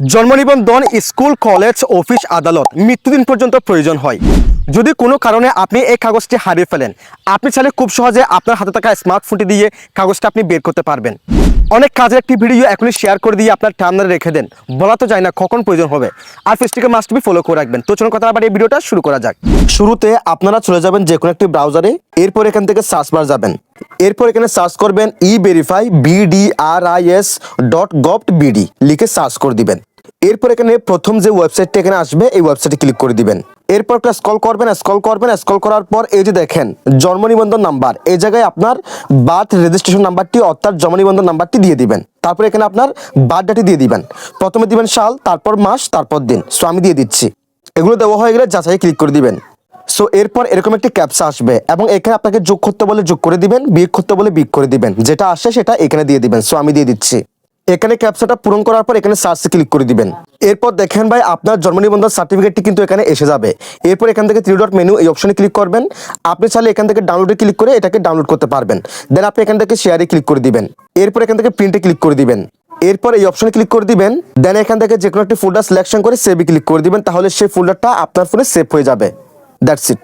জন্ম নিবন্ধন school, college, office, আদালত, মৃত্যুদিন পর্যন্ত প্রয়োজন হয়। যদি কোনো কারণে আপনি এই কাগজটি হারিয়ে ফেলেন, আপনি চাইলে খুব সহজে আপনার হাতে থাকা স্মার্টফোনটি দিয়ে কাগজটা আপনি বের করতে পারবেন। অনেক কাজের একটি ভিডিও এখনই শেয়ার করে দিয়ে আপনার টার্মিনালে রেখে দেন। বলা তো যায় না কখন প্রয়োজন হবে। আর ফেসটিকে মাস্ট বি ফলো করে রাখবেন। তো চলুন কথা আবার এই ভিডিওটা শুরু করা যাক। শুরুতে আপনারা চলে যাবেন যে কোনো একটি ব্রাউজারে এরপর এখান থেকে সার্চ বার যাবেন। এরপর এখানে সার্চ করবেন e verify BDRIS dot gov BD লিখে সার্চ করে দিবেন। এরপর এখানে প্রথম যে ওয়েবসাইটটা এখানে আসবে, এই ওয়েবসাইটে ক্লিক করে দিবেন। এরপর একটা স্ক্রল করবেন স্কল করবেন স্কল করার পর এই যে দেখেন জন্ম নিবন্ধন নাম্বার এই জায়গায় আপনার বার্থ রেজিস্ট্রেশন নাম্বারটি অর্থাৎ জন্ম নিবন্ধন নাম্বারটি দিয়ে দিবেন। তারপর এখানে আপনার বার্থ ডেটটি দিয়ে দিবেন। প্রথমে দিবেন সাল, তারপর মাস, তারপর দিন। সো আমি দিয়ে দিচ্ছি। এগুলো দেওয়া হয়ে গেলে যাচাই ক্লিক করে দিবেন। সো এরপর এরকম একটি ক্যাপসা আসবে এবং এখানে আপনাকে যোগ করতে বলে যোগ করে দিবেন, বিয়োগ করতে বলে বিয়োগ করে দিবেন। যেটা আসে সেটা এখানে দিয়ে দিবেন। সো আমি দিয়ে দিচ্ছি। এখানে ক্যাপসাটা পূরণ করার পর এখানে সার্চে ক্লিক করে দিবেন। এরপর দেখেন ভাই, আপনার জন্ম নিবন্ধন সার্টিফিকেটটি কিন্তু এখানে এসে যাবে। এরপর এখান থেকে থ্রি ডট মেনু এই অপশনে ক্লিক করবেন। আপনি চাইলে এখান থেকে ডাউনলোডে ক্লিক করে এটাকে ডাউনলোড করতে পারবেন। দেন আপনি এখান থেকে শেয়ারে ক্লিক করে দিবেন। এরপর এখান থেকে প্রিন্টে ক্লিক করে দিবেন। এরপর এই অপশনে ক্লিক করে দিবেন। দেন এখান থেকে যে কোনো একটি ফোল্ডার সিলেকশন করে সেভে ক্লিক করে দিবেন। তাহলে সেই ফোল্ডারটা আপনার ফোনে সেভ হয়ে যাবে। That's it